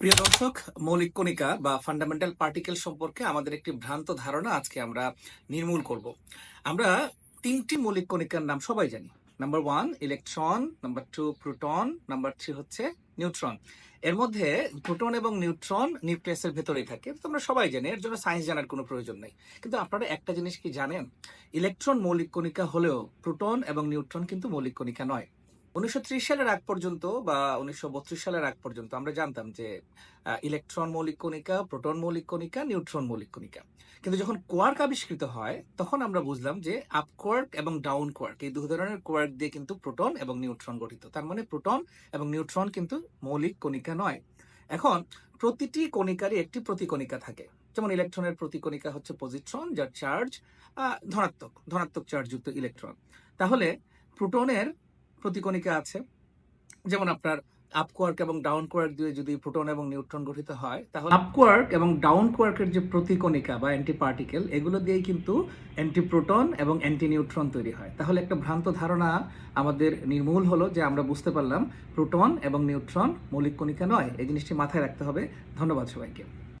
প্রিয় দর্শক, মৌলিক কণিকা বা ফান্ডামেন্টাল পার্টিকেল সম্পর্কে আমাদের একটি ভ্রান্ত ধারণা আজকে আমরা নির্মূল করব। আমরা তিনটি মৌলিক কণিকার নাম সবাই জানি। Number one electron number two proton number three হচ্ছে নিউট্রন এর মধ্যে প্রোটন এবং নিউট্রন নিউক্লিয়াসের ভেতরেই থাকে। তো আমরা সবাই জানি, এর জন্য সায়েন্স জানার কোনো প্রয়োজন নেই। কিন্তু আপনারা একটা জিনিস কি জানেন? ইলেকট্রন মৌলিক কণিকা হলেও প্রোটন এবং নিউট্রন কিন্তু মৌলিক কণিকা নয়। উনিশশো ত্রিশ সালের আগ পর্যন্ত বা উনিশশো বত্রিশ সালের আগ পর্যন্ত আমরা জানতাম যে ইলেকট্রন মৌলিক কণিকা প্রোটন মৌলিক কণিকা নিউট্রন মৌলিক কণিকা কিন্তু যখন কোয়ার্ক আবিষ্কৃত হয়, তখন আমরা বুঝলাম যে আপ কোয়ার্ক এবং ডাউন কোয়ার্ক এই দু ধরনের কোয়ার্ক দিয়ে কিন্তু প্রোটন এবং নিউট্রন গঠিত। তার মানে প্রোটন এবং নিউট্রন কিন্তু মৌলিক কণিকা নয়। এখন, প্রতিটি কণিকারই একটি প্রতিকণিকা থাকে। যেমন ইলেকট্রনের প্রতিকণিকা হচ্ছে পজিট্রন, যার চার্জ ধনাত্মক ধনাত্মক চার্জযুক্ত ইলেকট্রন। তাহলে, প্রোটনের প্রতিকণিকা আছে। যেমন আপনার আপকোয়ার্ক এবং ডাউন কোয়ার্ক দিয়ে যদি প্রোটন এবং নিউট্রন গঠিত হয়, তাহলে আপ কোয়ার্ক এবং ডাউন কোয়ার্কের যে প্রতিকণিকা বা অ্যান্টি পার্টিকেল এগুলো দিয়েই কিন্তু অ্যান্টি প্রোটন এবং অ্যান্টি নিউট্রন তৈরি হয়। তাহলে একটা ভ্রান্ত ধারণা আমাদের নির্মূল হলো যে আমরা বুঝতে পারলাম প্রোটন এবং নিউট্রন মৌলিক কণিকা নয়, এই জিনিসটি মাথায় রাখতে হবে। ধন্যবাদ সবাইকে।